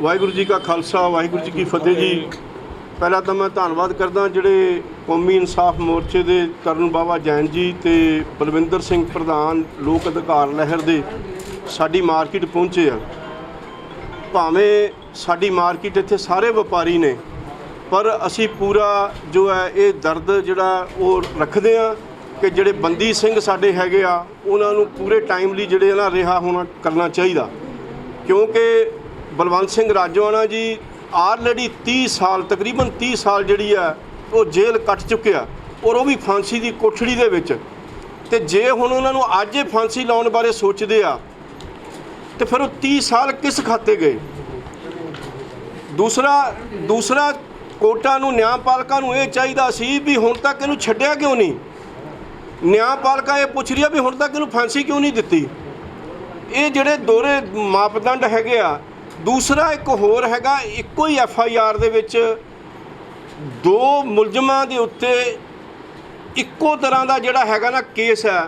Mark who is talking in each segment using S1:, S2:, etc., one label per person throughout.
S1: ਵਾਹਿਗੁਰੂ ਜੀ ਕਾ ਖਾਲਸਾ, ਵਾਹਿਗੁਰੂ ਜੀ ਕੀ ਫਤਿਹ ਜੀ। ਪਹਿਲਾਂ ਤਾਂ ਮੈਂ ਧੰਨਵਾਦ ਕਰਦਾ ਜਿਹੜੇ ਕੌਮੀ ਇਨਸਾਫ ਮੋਰਚੇ ਦੇ ਕਰਨ ਬਾਬਾ ਜੈਨ ਜੀ ਤੇ ਬਲਵਿੰਦਰ ਸਿੰਘ ਪ੍ਰਧਾਨ ਲੋਕ ਅਧਿਕਾਰ ਲਹਿਰ ਦੇ ਸਾਡੀ ਮਾਰਕੀਟ ਪਹੁੰਚੇ ਆ। ਭਾਵੇਂ ਸਾਡੀ ਮਾਰਕੀਟ ਇੱਥੇ ਸਾਰੇ ਵਪਾਰੀ ਨੇ, ਪਰ ਅਸੀਂ ਪੂਰਾ ਜੋ ਹੈ ਇਹ ਦਰਦ ਜਿਹੜਾ ਉਹ ਰੱਖਦੇ ਆ ਕਿ ਜਿਹੜੇ ਬੰਦੀ ਸਿੰਘ ਸਾਡੇ ਹੈਗੇ ਆ, ਉਹਨਾਂ ਨੂੰ ਪੂਰੇ ਟਾਈਮਲੀ ਜਿਹੜੇ ਆ ਨਾ ਰਿਹਾ ਹੋਣਾ ਕਰਨਾ ਚਾਹੀਦਾ। ਕਿਉਂਕਿ ਬਲਵੰਤ ਸਿੰਘ ਰਾਜੋਆਣਾ ਜੀ ਆਲਰੇਡੀ 30 ਸਾਲ, ਤਕਰੀਬਨ 30 ਸਾਲ ਜਿਹੜੀ ਆ, ਉਹ ਜੇਲ੍ਹ ਕੱਟ ਚੁੱਕਿਆ ਔਰ ਉਹ ਵੀ ਫਾਂਸੀ ਦੀ ਕੋਠੜੀ ਦੇ ਵਿੱਚ। ਤੇ ਜੇ ਹੁਣ ਉਹਨਾਂ ਨੂੰ ਅੱਜ ਇਹ ਫਾਂਸੀ ਲਾਉਣ ਬਾਰੇ ਸੋਚਦੇ ਆ, ਤੇ ਫਿਰ ਉਹ 30 ਸਾਲ ਕਿਸ ਖਾਤੇ ਗਏ? ਦੂਸਰਾ ਦੂਸਰਾ ਕੋਟਾ ਨੂੰ, ਨਿਆਂਪਾਲਕਾਂ ਨੂੰ ਇਹ ਚਾਹੀਦਾ ਸੀ ਵੀ ਹੁਣ ਤੱਕ ਇਹਨੂੰ ਛੱਡਿਆ ਕਿਉਂ ਨਹੀਂ? ਨਿਆਂਪਾਲਕਾ ਇਹ ਪੁੱਛ ਰਹੀ ਆ ਵੀ ਹੁਣ ਤੱਕ ਇਹਨੂੰ ਫਾਂਸੀ ਕਿਉਂ ਨਹੀਂ ਦਿੱਤੀ? ਇਹ ਜਿਹੜੇ ਦੋਰੇ ਮਾਪਦੰਡ ਹੈਗੇ ਆ ਦੂਸਰਾ ਇੱਕ ਹੋਰ ਹੈਗਾ, ਇੱਕੋ ਹੀ ਐਫ ਆਈ ਆਰ ਦੇ ਵਿੱਚ ਦੋ ਮੁਲਜ਼ਮਾਂ ਦੇ ਉੱਤੇ ਇੱਕੋ ਤਰ੍ਹਾਂ ਦਾ ਜਿਹੜਾ ਹੈਗਾ ਨਾ ਕੇਸ ਹੈ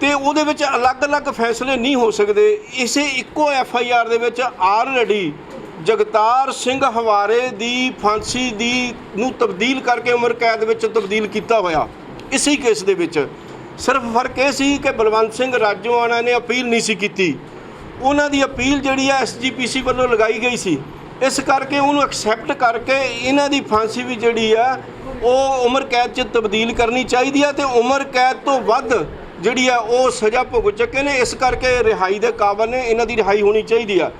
S1: ਤੇ ਉਹਦੇ ਵਿੱਚ ਅਲੱਗ-ਅਲੱਗ ਫੈਸਲੇ ਨਹੀਂ ਹੋ ਸਕਦੇ। ਇਸੇ ਇੱਕੋ ਐਫ ਆਈ ਆਰ ਦੇ ਵਿੱਚ ਆਲਰੇਡੀ ਜਗਤਾਰ ਸਿੰਘ ਹਵਾਰੇ ਦੀ ਫਾਂਸੀ ਦੀ ਨੂੰ ਤਬਦੀਲ ਕਰਕੇ ਉਮਰ ਕੈਦ ਵਿੱਚ ਤਬਦੀਲ ਕੀਤਾ ਹੋਇਆ। ਇਸੇ ਕੇਸ ਦੇ ਵਿੱਚ। ਸਿਰਫ ਫ਼ਰਕ ਇਹ ਸੀ ਕਿ ਬਲਵੰਤ ਸਿੰਘ ਰਾਜੋਆਣਾ ਨੇ ਅਪੀਲ ਨਹੀਂ ਸੀ ਕੀਤੀ। ਉਹਨਾਂ ਦੀ ਅਪੀਲ ਜਿਹੜੀ ਹੈ ਐਸਜੀਪੀਸੀ ਵੱਲੋਂ ਲਗਾਈ ਗਈ ਸੀ। ਇਸ ਕਰਕੇ ਉਹਨੂੰ ਐਕਸੈਪਟ ਕਰਕੇ ਇਹਨਾਂ ਦੀ ਫਾਂਸੀ ਵੀ ਜਿਹੜੀ ਆ, ਉਹ ਉਮਰ ਕੈਦ 'ਚ ਤਬਦੀਲ ਕਰਨੀ ਚਾਹੀਦੀ ਆ ਤੇ ਉਮਰ ਕੈਦ ਤੋਂ ਵੱਧ ਜਿਹੜੀ ਆ, ਉਹ ਸਜ਼ਾ ਭੁਗਤ ਚੁੱਕੇ ਨੇ। ਇਸ ਕਰਕੇ ਰਿਹਾਈ ਦੇ ਕਾਬਲ ਨੇ, ਇਹਨਾਂ ਦੀ ਰਿਹਾਈ ਹੋਣੀ ਚਾਹੀਦੀ ਆ।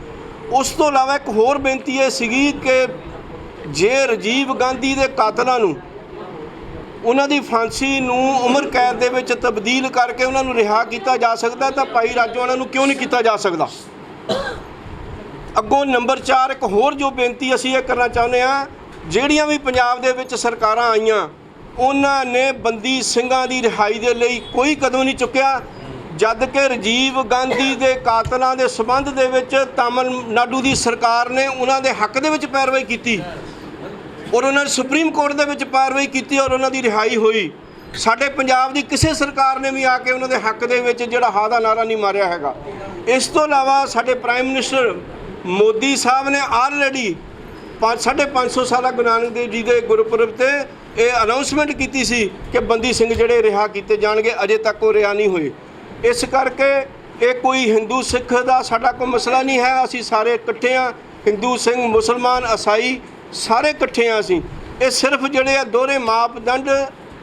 S1: ਉਸ ਤੋਂ ਇਲਾਵਾ ਇੱਕ ਹੋਰ ਬੇਨਤੀ ਇਹ ਸੀਗੀ ਕਿ ਜੇ ਰਾਜੀਵ ਗਾਂਧੀ ਦੇ ਕਾਤਲਾਂ ਨੂੰ ਉਹਨਾਂ ਦੀ ਫਾਂਸੀ ਨੂੰ ਉਮਰ ਕੈਦ ਦੇ ਵਿੱਚ ਤਬਦੀਲ ਕਰਕੇ ਉਹਨਾਂ ਨੂੰ ਰਿਹਾ ਕੀਤਾ ਜਾ ਸਕਦਾ ਤਾਂ ਭਾਈ ਰਾਜੋਆਣਾ ਨੂੰ ਕਿਉਂ ਨਹੀਂ ਕੀਤਾ ਜਾ ਸਕਦਾ? ਅੱਗੋਂ ਨੰਬਰ 4 ਇੱਕ ਹੋਰ ਜੋ ਬੇਨਤੀ ਅਸੀਂ ਇਹ ਕਰਨਾ ਚਾਹੁੰਦੇ ਆ ਜਿਹੜੀਆਂ ਵੀ ਪੰਜਾਬ ਦੇ ਵਿੱਚ ਸਰਕਾਰਾਂ ਆਈਆਂ, ਉਹਨਾਂ ਨੇ ਬੰਦੀ ਸਿੰਘਾਂ ਦੀ ਰਿਹਾਈ ਦੇ ਲਈ ਕੋਈ ਕਦਮ ਨਹੀਂ ਚੁੱਕਿਆ, ਜਦ ਕਿ ਰਾਜੀਵ ਗਾਂਧੀ ਦੇ ਕਾਤਲਾਂ ਦੇ ਸਬੰਧ ਦੇ ਵਿੱਚ ਤਾਮਿਲਨਾਡੂ ਦੀ ਸਰਕਾਰ ਨੇ ਉਹਨਾਂ ਦੇ ਹੱਕ ਦੇ ਵਿੱਚ ਪੈਰਵਾਈ ਕੀਤੀ। ਔਰ ਉਹਨਾਂ ਨੇ ਸੁਪਰੀਮ ਕੋਰਟ ਦੇ ਵਿੱਚ ਪੈਰਵਾਈ ਕੀਤੀ ਔਰ ਉਹਨਾਂ ਦੀ ਰਿਹਾਈ ਹੋਈ। ਸਾਡੇ ਪੰਜਾਬ ਦੀ ਕਿਸੇ ਸਰਕਾਰ ਨੇ ਵੀ ਆ ਕੇ ਉਹਨਾਂ ਦੇ ਹੱਕ ਦੇ ਵਿੱਚ ਜਿਹੜਾ ਹਾ ਦਾ ਨਾਰਾ ਨਹੀਂ ਮਾਰਿਆ ਹੈਗਾ। ਇਸ ਤੋਂ ਇਲਾਵਾ ਸਾਡੇ ਪ੍ਰਾਈਮ ਮਿਨਿਸਟਰ ਮੋਦੀ ਸਾਹਿਬ ਨੇ ਆਲਰੇਡੀ 550 ਸਾਲਾ ਗੁਰੂ ਨਾਨਕ ਦੇਵ ਜੀ ਦੇ ਗੁਰਪੁਰਬ ਤੇ ਇਹ ਅਨਾਉਂਸਮੈਂਟ ਕੀਤੀ ਸੀ ਕਿ ਬੰਦੀ ਸਿੰਘ ਜਿਹੜੇ ਰਿਹਾ ਕੀਤੇ ਜਾਣਗੇ, ਅਜੇ ਤੱਕ ਉਹ ਰਿਹਾ ਨਹੀਂ ਹੋਏ। ਇਸ ਕਰਕੇ ਇਹ ਕੋਈ ਹਿੰਦੂ ਸਿੱਖ ਦਾ ਸਾਡਾ ਕੋਈ ਮਸਲਾ ਨਹੀਂ ਹੈ। ਅਸੀਂ ਸਾਰੇ ਇਕੱਠੇ ਆ ਹਿੰਦੂ ਸਿੰਘ, ਮੁਸਲਮਾਨ ਈਸਾਈ ਸਾਰੇ ਇਕੱਠੇ ਆ ਅਸੀਂ ਇਹ ਸਿਰਫ ਜਿਹੜੇ ਆ ਦੋਹਰੇ ਮਾਪਦੰਡ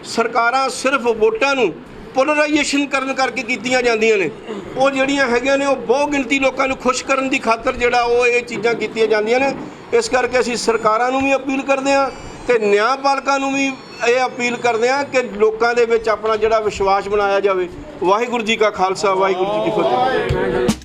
S1: ਸਰਕਾਰਾਂ ਸਿਰਫ ਵੋਟਾਂ ਨੂੰ ਪੋਲਰਾਈਜੇਸ਼ਨ ਕਰਨ ਕਰਕੇ ਕੀਤੀਆਂ ਜਾਂਦੀਆਂ ਨੇ। ਉਹ ਜਿਹੜੀਆਂ ਹੈਗੀਆਂ ਨੇ, ਉਹ ਬਹੁ ਗਿਣਤੀ ਲੋਕਾਂ ਨੂੰ ਖੁਸ਼ ਕਰਨ ਦੀ ਖਾਤਰ ਜਿਹੜਾ ਉਹ ਇਹ ਚੀਜ਼ਾਂ ਕੀਤੀਆਂ ਜਾਂਦੀਆਂ ਨੇ। ਇਸ ਕਰਕੇ ਅਸੀਂ ਸਰਕਾਰਾਂ ਨੂੰ ਵੀ ਅਪੀਲ ਕਰਦੇ ਹਾਂ ਤੇ ਨਿਆਂਪਾਲਕਾਂ ਨੂੰ ਵੀ ਇਹ ਅਪੀਲ ਕਰਦੇ ਹਾਂ ਕਿ ਲੋਕਾਂ ਦੇ ਵਿੱਚ ਆਪਣਾ ਜਿਹੜਾ ਵਿਸ਼ਵਾਸ ਬਣਾਇਆ ਜਾਵੇ। ਵਾਹਿਗੁਰੂ ਜੀ ਕਾ ਖਾਲਸਾ, ਵਾਹਿਗੁਰੂ ਜੀ ਕੀ ਫਤਿਹ।